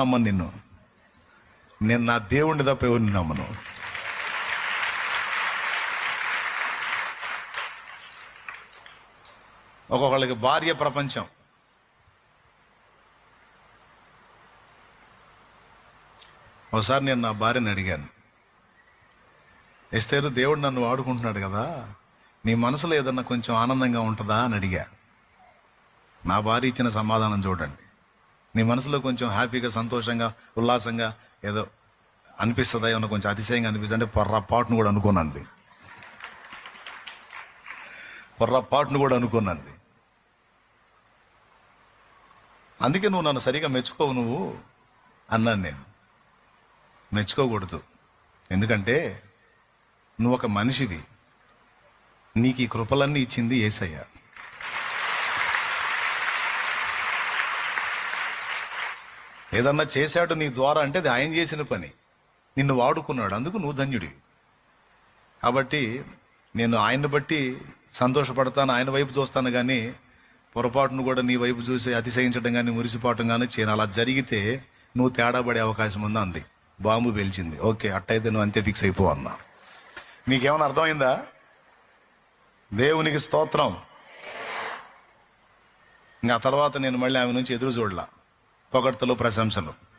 నమ్మను నిన్ను. నేను నా దేవుణ్ణి తప్ప ఎవరిని నమ్మను. ఒక్కొక్కళ్ళకి భార్య ప్రపంచం. ఒకసారి నేను నా భార్యని అడిగాను. ఎస్తేరు దేవుడు నన్ను వాడుకుంటున్నాడు కదా నీ మనసులో ఏదన్నా కొంచెం ఆనందంగా ఉంటుందా అని అడిగా. నా భార్య ఇచ్చిన సమాధానం చూడండి. నీ మనసులో కొంచెం హ్యాపీగా సంతోషంగా ఉల్లాసంగా ఏదో అనిపిస్తుందా? ఏమన్నా కొంచెం అతిశయంగా అనిపిస్తుంది? అంటే పొర్రపాటును కూడా అనుకున్నది పొర్రపాటును కూడా అనుకున్నది అందుకే నువ్వు నన్ను సరిగా మెచ్చుకోవు నువ్వు అన్నాను నేను. మెచ్చుకోకూడదు. ఎందుకంటే నువ్వు ఒక మనిషివి. నీకు ఈ కృపలన్నీ ఇచ్చింది ఏసయ్య. ఏదన్నా చేశాడు నీ ద్వారా అంటే అది ఆయన చేసిన పని. నిన్ను వాడుకున్నాడు అందుకు నువ్వు ధన్యుడివి. కాబట్టి నేను ఆయన్ని బట్టి సంతోషపడతాను ఆయన వైపు చూస్తాను కానీ పొరపాటును కూడా నీ వైపు చూసి అతిశయించడం కానీ మురిసిపోవటం కానీ చేయను అలా జరిగితే నువ్వు తేడా పడే అవకాశం ఉందా అంది. బాంబు పేల్చింది. ఓకే అట్టయితే నువ్వు అంతే ఫిక్స్ అయిపో అన్నా. నీకేమైనా అర్థమైందా? దేవునికి స్తోత్రం. ఇంకా ఆ తర్వాత నేను మళ్ళీ ఆమె నుంచి ఎదురు చూడలా. పొగడ్తలు ప్రశంసలు.